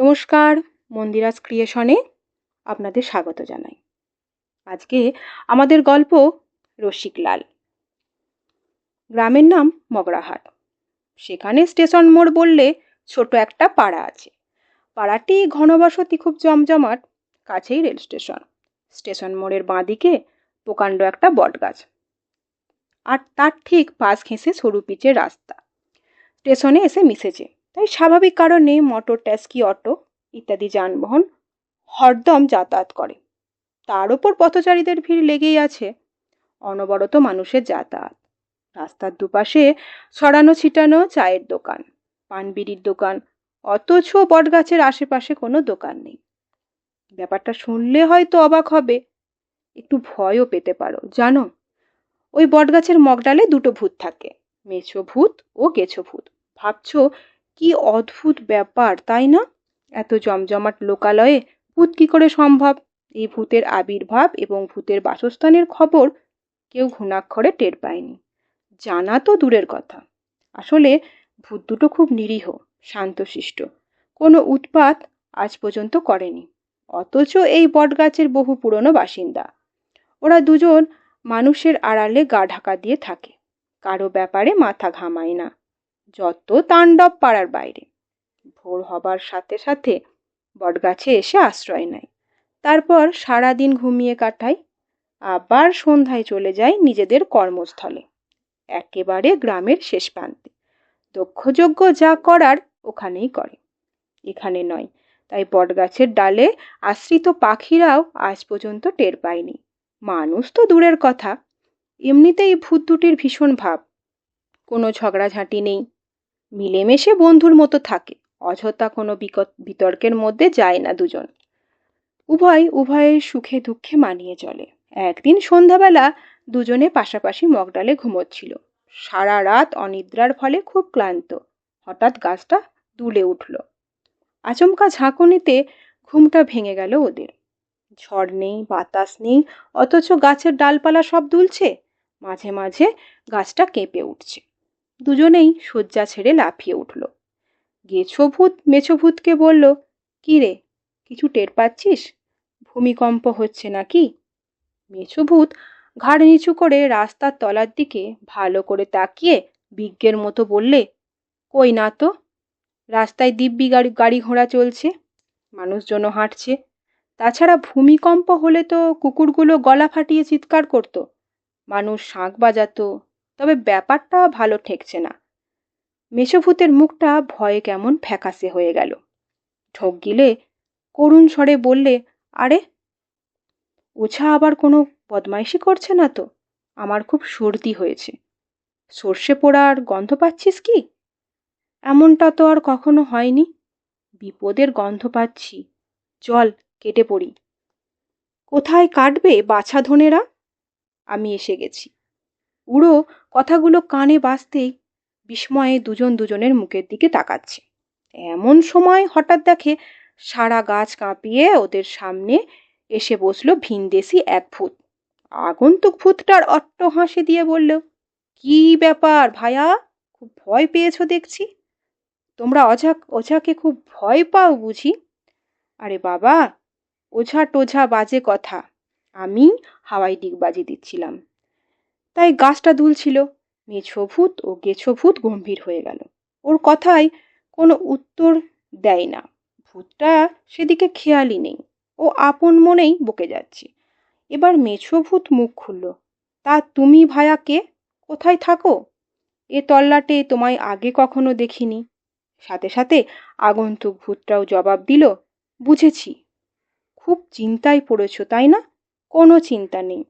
নমস্কার, মন্দিরাজ ক্রিয়েশনে আপনাদের স্বাগত জানাই। আজকে আমাদের গল্প রসিকলাল গ্রামের নাম মগরাহাট। সেখানে স্টেশন মোড় বললে ছোট একটা পাড়া আছে। পাড়াটি ঘনবসতি খুব জমজমাট, কাছেই রেল স্টেশন। স্টেশন মোড়ের বাঁদিকে প্রকাণ্ড একটা বটগাছ। আর তার ঠিক পাশ ঘেঁষে সরু পিচের রাস্তা। স্টেশনে এসে মিশেছে। তাই স্বাভাবিক কারণে মোটর, ট্যাক্সি, অটো ইত্যাদি যানবাহন হরদম যাতায়াত করে। তার ওপর পথচারীদের ভিড় লেগেই আছে অনবরত মানুষের যাতায়াত। রাস্তার দুপাশে ছড়ানো ছিটানো চায়ের দোকান, পানবিড়ির দোকান, অথচ বটগাছের আশেপাশে কোনো দোকান নেই। ব্যাপারটা শুনলে হয়তো অবাক হবে। একটু ভয়ও পেতে পারো, জানো? ওই বটগাছের মগডালে দুটো ভূত থাকে, মেছো ভূত ও গেছো ভূত। ভাবছ কি অদ্ভুত ব্যাপার, তাই না? এত জমজমাট লোকালয়ে ভূত কি করে সম্ভব? এই ভূতের আবির্ভাব এবং ভূতের বাসস্থানের খবর কেউ ঘুণাক্ষরে টের পায়নি। জানা তো দূরের কথা। আসলে ভূত দুটো খুব নিরীহ, শান্তশিষ্ট। কোনো উৎপাত আজ পর্যন্ত করেনি। অথচ এই বটগাছের বহু পুরনো বাসিন্দা। ওরা দুজন মানুষের আড়ালে গা ঢাকা দিয়ে থাকে। কারও ব্যাপারে মাথা ঘামায় না। যত তাণ্ডব পাড়ার বাইরে। ভোর হবার সাথে সাথে বটগাছে এসে আশ্রয় নেয়। তারপর সারাদিন ঘুমিয়ে কাটায়। আবার সন্ধ্যায় চলে যায় নিজেদের কর্মস্থলে। একেবারে গ্রামের শেষ প্রান্তে। দক্ষযোগ্য যা করার ওখানেই করে। এখানে নয়, তাই বটগাছের ডালে আশ্রিত পাখিরাও আজ পর্যন্ত টের পায়নি। মানুষ তো দূরের কথা। এমনিতেই ভূত দুটির ভীষণ ভাব। কোনো ঝগড়াঝাঁটি নেই। মিলেমিশে বন্ধুর মতো থাকে, অযথা কোনো বিতর্কের মধ্যে যায় না দুজন। উভয় উভয়ের সুখে দুঃখে মানিয়ে চলে। একদিন সন্ধ্যাবেলা দুজনে পাশাপাশি মগডালে ঘুমোচ্ছিল। সারা রাত অনিদ্রার ফলে খুব ক্লান্ত। হঠাৎ গাছটা দুলে উঠল। আচমকা ঝাঁকুনিতে ঘুমটা ভেঙে গেল ওদের। ঝড় নেই, বাতাস নেই, অথচ গাছের ডালপালা সব দুলছে। মাঝে মাঝে গাছটা কেঁপে উঠছে। দুজনেই শয্যা ছেড়ে লাফিয়ে উঠল। গেছো ভূত মেছো ভূতকে বলল, কি রে, কিছু টের পাচ্ছিস? ভূমিকম্প হচ্ছে নাকি? মেছো ভূত ঘাড় নিচু করে রাস্তার তলার দিকে ভালো করে তাকিয়ে বিজ্ঞের মতো বললে, কই না তো? রাস্তায় দিব্যি গাড়ি গাড়ি ঘোড়া চলছে মানুষজন হাঁটছে। তাছাড়া ভূমিকম্প হলে তো কুকুরগুলো গলা ফাটিয়ে চিৎকার করত। মানুষ শাঁখ বাজাতো তবে ব্যাপারটা ভালো ঠেকছে না। মেষভূতের মুখটা ভয়ে কেমন ফ্যাকাশে হয়ে গেল। ঢোক গিলে করুণ স্বরে বললে, আরে ওঝা আবার কোনো বদমাইশি করছে না তো? আমার খুব সর্দি হয়েছে। সর্ষে পোড়ার গন্ধ পাচ্ছিস কি? এমনটা তো আর কখনো হয়নি। বিপদের গন্ধ পাচ্ছি। চল, কেটে পড়ি। কোথায় কাটবে বাছা ধনেরা? আমি এসে গেছি। উড়ো কথাগুলো কানে বাজতেই বিস্ময়ে দুজন দুজনের মুখের দিকে তাকাচ্ছে। এমন সময় হঠাৎ দেখে সারা গাছ কাঁপিয়ে ওদের সামনে এসে বসল ভিনদেশি এক ভূত। আগন্তুক ভূতটার অট্ট হাসি দিয়ে বলল, কি ব্যাপার ভায়া? খুব ভয় পেয়েছ দেখছি। তোমরা অঝা ওঝাকে খুব ভয় পাও বুঝি? আরে বাবা ওঝা টোঝা বাজে কথা। আমি হাওয়াই ডিগবাজি দিচ্ছিলাম। তাই গাছটা দুলছিল। মেছো ভূত ও গেছো ভূত গম্ভীর হয়ে গেল। ওর কথায় কোনো উত্তর দেয় না। ভূতটা সেদিকে খেয়ালই নেই। ও আপন মনেই বকে যাচ্ছে। এবার মেছো ভূত মুখ খুলল। তা তুমি ভায়া কে? কোথায় থাকো? এ তল্লাটে তোমায় আগে কখনো দেখিনি। সাথে সাথে আগন্তুক ভূতটাও জবাব দিল, বুঝেছি। খুব চিন্তায় পড়েছ, তাই না? কোনো চিন্তা নেই।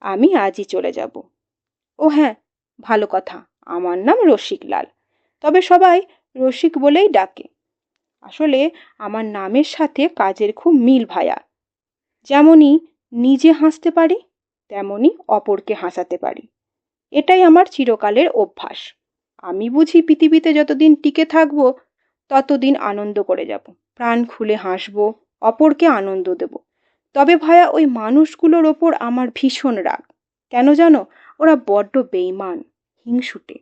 আমি আজই চলে যাব। ও হ্যাঁ ভালো কথা। আমার নাম রসিকলাল তবে সবাই রসিক বলেই ডাকে। আসলে আমার নামের সাথে কাজের খুব মিল ভায়া। যেমনই নিজে হাসতে পারি, তেমনই অপরকে হাসাতে পারি। এটাই আমার চিরকালের অভ্যাস। আমি বুঝি পৃথিবীতে যতদিন টিকে থাকব, ততদিন আনন্দ করে যাব। প্রাণ খুলে হাসব, অপরকে আনন্দ দেব। তবে ভায়া, ওই মানুষগুলোর ওপর আমার ভীষণ রাগ। কেন জানো? ওরা বড্ড বেইমান হিংসুটে।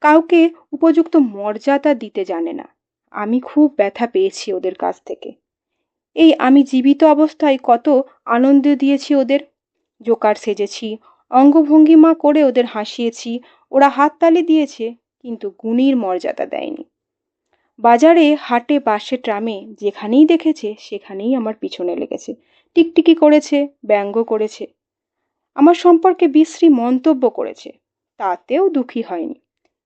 কাউকে উপযুক্ত মর্যাদা দিতে জানে না। আমি খুব ব্যথা পেয়েছি ওদের কাছ থেকে। এই আমি জীবিত অবস্থায় কত আনন্দ দিয়েছি ওদের। জোকার সেজেছি, অঙ্গভঙ্গিমা করে ওদের হাসিয়েছি, ওরা হাততালি দিয়েছে, কিন্তু গুণীর মর্যাদা দেয়নি। বাজারে, হাটে, বাসে, ট্রামে, যেখানেই দেখেছে, সেখানেই আমার পিছনে লেগেছে। টিকটিকি করেছে, ব্যঙ্গ করেছে। আমার সম্পর্কে বিশ্রী মন্তব্য করেছে। তাতেও দুঃখী হয়নি।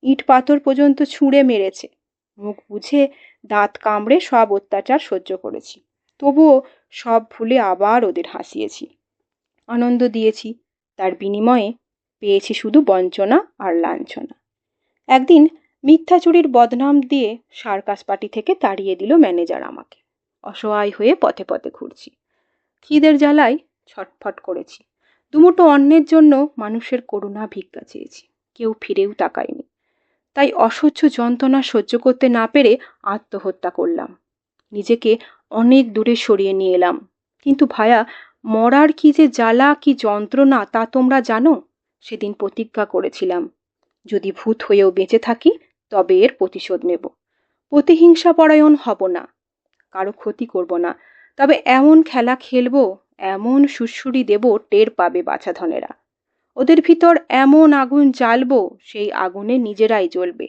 ইট পাথর পর্যন্ত ছুঁড়ে মেরেছে। মুখ বুঝে দাঁত কামড়ে সব অত্যাচার সহ্য করেছি। তবুও সব ভুলে আবার ওদের হাসিয়েছি। আনন্দ দিয়েছি। তার বিনিময়ে পেয়েছি শুধু বঞ্চনা আর লাঞ্ছনা। একদিন মিথ্যা চুরির বদনাম দিয়ে সার্কাস পার্টি থেকে তাড়িয়ে দিল ম্যানেজার আমাকে। অসহায় হয়ে পথে পথে ঘুরছি। খিদের জ্বালায় ছটফট করেছি। দুমুটো অন্যের জন্য মানুষের করুণা ভিক্ষা চেয়েছি। কেউ ফিরেও তাকায়নি। তাই অসহ্য যন্ত্রণা সহ্য করতে না পেরে আত্মহত্যা করলাম। নিজেকে অনেক দূরে সরিয়ে নিয়ে এলাম। কিন্তু ভায়া, মরার কি যে জ্বালা, কি যন্ত্রণা তা তোমরা জানো? সেদিন প্রতিজ্ঞা করেছিলাম। যদি ভূত হয়েও বেঁচে থাকি, তবে এর প্রতিশোধ নেব। প্রতিহিংসা পরায়ণ হব না। কারও ক্ষতি করব না। তবে এমন খেলা খেলব এমন সুশ্রুরি দেব টের পাবে বাছাধনেরা ওদের ভিতর এমন আগুন জ্বালব, সেই আগুনে নিজেরাই জ্বলবে।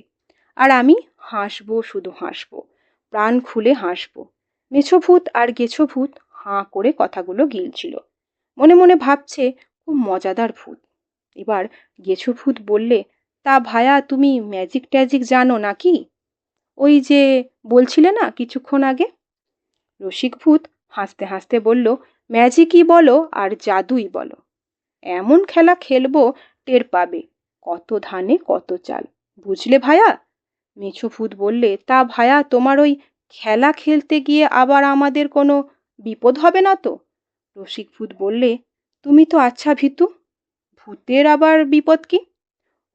আর আমি হাসবো, শুধু হাসবো, প্রাণ খুলে হাসবো। মেছো ভূত আর গেছো ভূত হাঁ করে কথাগুলো গিলছিল। মনে মনে ভাবছে, খুব মজাদার ভূত। এবার গেছো ভূত বললে, তা ভায়া, তুমি ম্যাজিক ট্যাজিক জানো নাকি? ওই যে বলছিলে না, কিছুক্ষণ আগে? রসিক ভূত হাসতে হাসতে বলল ম্যাজিকই বলো আর জাদুই বলো। এমন খেলা খেলব টের পাবে, কত ধানে কত চাল। বুঝলে ভায়া? মেছো ভূত বললে, তা ভায়া, তোমার ওই খেলা খেলতে গিয়ে আবার আমাদের কোনো বিপদ হবে না তো? রসিক ভূত বললে, তুমি তো আচ্ছা ভিতু, ভূতের আবার বিপদ কি?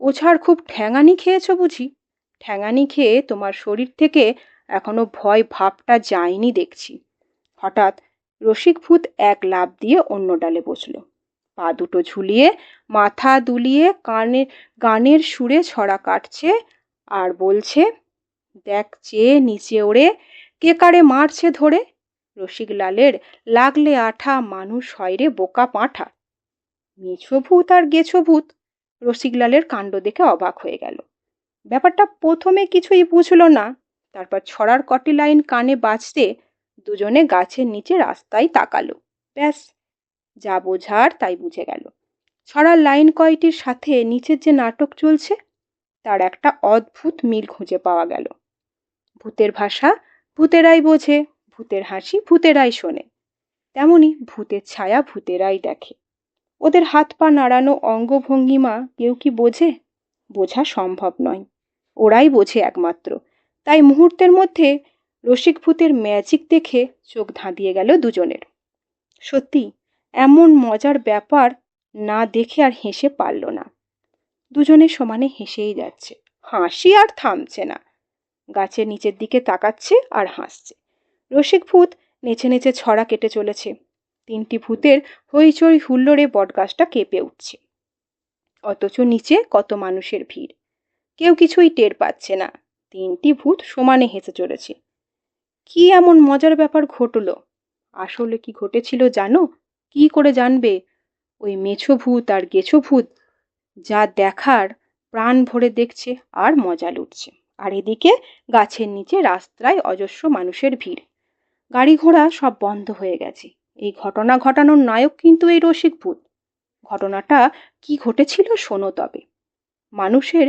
ওছাড় খুব ঠ্যাঙানি খেয়েছ বুঝি? ঠ্যাঙানি খেয়ে তোমার শরীর থেকে এখনও ভয় ভাবটা যায়নি দেখছি। হঠাৎ রসিক ভূত এক লাভ দিয়ে অন্য ডালে বসল। পা দুটো ঝুলিয়ে, মাথা দুলিয়ে, কানে, গানের সুরে ছড়া কাটছে আর বলছে, দেখ চেয়ে নিচে ওড়ে, কে কারে মারছে ধরে? রসিক লালের লাগলে আঠা মানুষ হয় রে বোকা পাঁঠা। মেছো ভূত আর গেছো ভূত রসিকলালের কাণ্ড দেখে অবাক হয়ে গেল। ব্যাপারটা প্রথমে কিছুই বুঝল না। তারপর ছড়ার কটি লাইন কানে বাজতে দুজনে গাছের নিচে রাস্তায় তাকালো। ব্যাস, যা বোঝার তাই বুঝে গেল। ছড়ার লাইন কয়টির সাথে নিচের যে নাটক চলছে, তার একটা অদ্ভুত মিল খুঁজে পাওয়া গেল। ভূতের ভাষা ভূতেরাই বোঝে, ভূতের হাসি ভূতেরাই শোনে। তেমনি ভূতের ছায়া ভূতেরাই দেখে। ওদের হাত পা নাড়ানো অঙ্গভঙ্গিমা কেউ কি বোঝে? বোঝা সম্ভব নয়। ওরাই বোঝে একমাত্র। তাই মুহূর্তের মধ্যে রসিক ভূতের ম্যাজিক দেখে চোখ ধাঁধিয়ে গেল দুজনের। সত্যি, এমন মজার ব্যাপার না দেখে আর হেসে পারল না। দুজনে সমানে হেসেই যাচ্ছে। হাসি আর থামছে না। গাছের নিচের দিকে তাকাচ্ছে আর হাসছে। রসিক ভূত নেচে নেচে ছড়া কেটে চলেছে। তিনটি ভূতের হইচই হুল্লোড়ে বটগাছটা কেঁপে উঠছে। অথচ নিচে কত মানুষের ভিড়। কেউ কিছুই টের পাচ্ছে না। তিনটি ভূত সমানে হেসে চলেছে। কি এমন মজার ব্যাপার ঘটল? আসলে কি ঘটেছিল জানো? কি করে জানবে? ওই মেছো ভূত আর গেছো ভূত যা দেখার প্রাণ ভরে দেখছে আর মজা লুটছে। আর এদিকে গাছের নিচে রাস্তায় অজস্র মানুষের ভিড়। গাড়ি ঘোড়া সব বন্ধ হয়ে গেছে। এই ঘটনা ঘটানোর নায়ক কিন্তু এই রসিক ভূত। ঘটনাটা কি ঘটেছিল শোনো তবে। মানুষের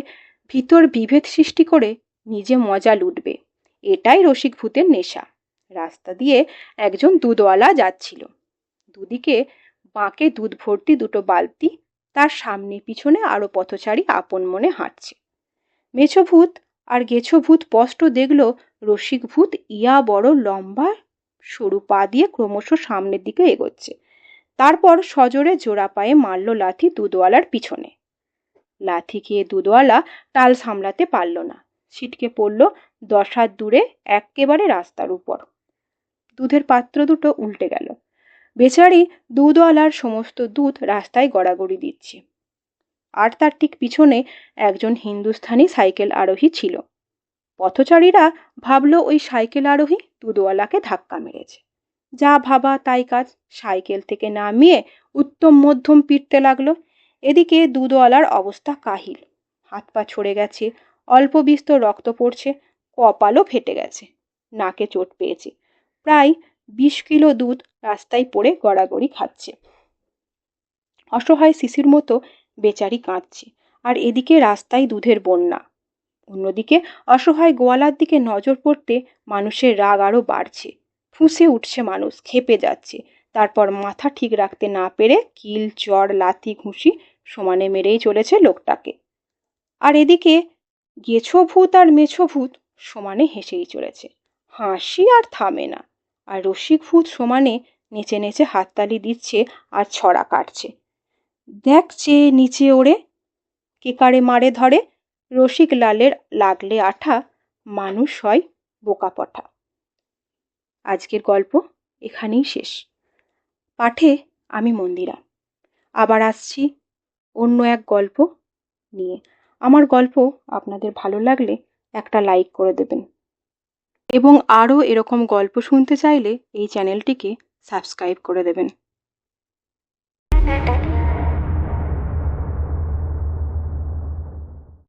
ভিতর বিভেদ সৃষ্টি করে নিজে মজা লুটবে। এটাই রসিক ভূতের নেশা। রাস্তা দিয়ে একজন দুধওয়ালা যাচ্ছিল। দুদিকে বাঁকে দুধ ভর্তি দুটো বালতি, তার সামনে পিছনে আরও পথচারী আপন মনে হাঁটছে। মেছো ভূত আর গেছো ভূত স্পষ্ট দেখল রসিক ভূত ইয়া বড় লম্বা, সরু পা দিয়ে ক্রমশ সামনের দিকে এগোচ্ছে। তারপর সজোরে জোড়া পায়ে মারল লাথি দুধওয়ালার পিছনে। লাথি খেয়ে দুধওয়ালা টাল সামলাতে পারল না। ছিটকে পড়ল দশ হাত দূরে একেবারে রাস্তার উপর। দুধের পাত্র দুটো উল্টে গেল। বেচারি দুধওয়ালার সমস্ত দুধ রাস্তায় গড়াগড়ি দিচ্ছে। আর তার ঠিক পিছনে একজন হিন্দুস্থানি সাইকেল আরোহী ছিল। পথচারীরা ভাবলো ওই সাইকেল আরোহী দুধওয়ালাকে ধাক্কা মেরেছে। যা ভাবা তাই কাজ। সাইকেল থেকে নামিয়ে উত্তম মধ্যম পিটতে লাগল। এদিকে দুধওয়ালার অবস্থা কাহিল। হাত পা ছড়ে গেছে। অল্প বিস্তর রক্ত পড়ছে, কপালও ফেটে গেছে। নাকে চোট পেয়েছে। প্রায় বিশ কিলো দুধ রাস্তায় পড়ে গড়াগড়ি খাচ্ছে। অসহায় শিশির মতো বেচারি কাঁদছে। আর এদিকে রাস্তায় দুধের বন্যা। অন্যদিকে অসহায় গোয়ালার দিকে নজর পড়তে মানুষের রাগ আরও বাড়ছে। ফুঁসে উঠছে মানুষ, খেপে যাচ্ছে। তারপর মাথা ঠিক রাখতে না পেরে কিল চড় লাথি, ঘুষি সমানে মেরেই চলেছে লোকটাকে। আর এদিকে গেছো ভূত আর মেছো ভূত সমানে হেসেই চলেছে। হাসি আর থামে না, আর রসিক ভূত সমানে নেচে নেচে হাততালি দিচ্ছে আর ছড়া কাটছে। দেখ চেয়ে নিচে ওড়ে, কে কারে মারে ধরে, রসিক লালের লাগলে আঠা, মানুষ হয় বোকা পঠা। আজকের গল্প এখানেই শেষ। পাঠে আমি মন্দিরা। আবার আসছি অন্য এক গল্প নিয়ে। আমার গল্প আপনাদের ভালো লাগলে একটা লাইক করে দেবেন। এবং আরও এরকম গল্প শুনতে চাইলে এই চ্যানেলটিকে সাবস্ক্রাইব করে দেবেন।